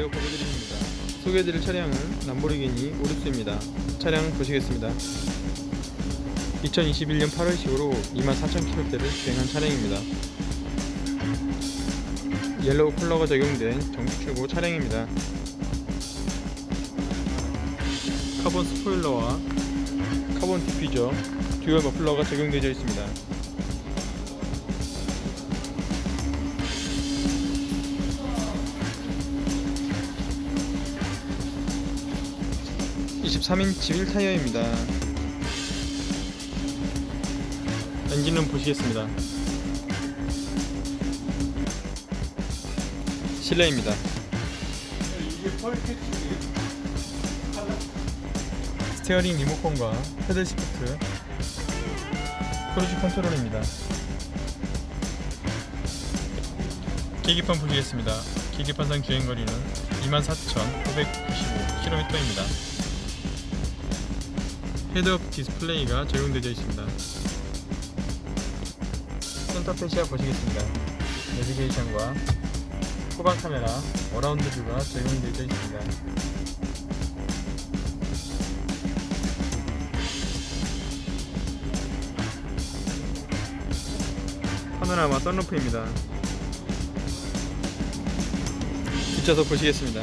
안녕하세요 보배드림입니다. 소개해드릴 차량은 람보르기니 오르스입니다. 차량 보시겠습니다. 2021년 8월식으로 24,000km대를 주행한 차량입니다. 옐로우 컬러가 적용된 정식 출고 차량입니다. 카본 스포일러와 카본 디퓨저 듀얼 머플러가 적용되어 있습니다 23인치 1타이어입니다. 엔진룸 보시겠습니다. 실내입니다. 스티어링 리모컨과 패들 시프트, 크루즈 컨트롤입니다. 계기판 보시겠습니다. 계기판상 주행거리는 24,995km입니다. 헤드업 디스플레이가 적용되어 있습니다. 센터 페시아 보시겠습니다. 내비게이션과 후방 카메라, 어라운드 뷰가 적용되어 있습니다. 파노라마 썬루프입니다. 뒷좌석 보시겠습니다.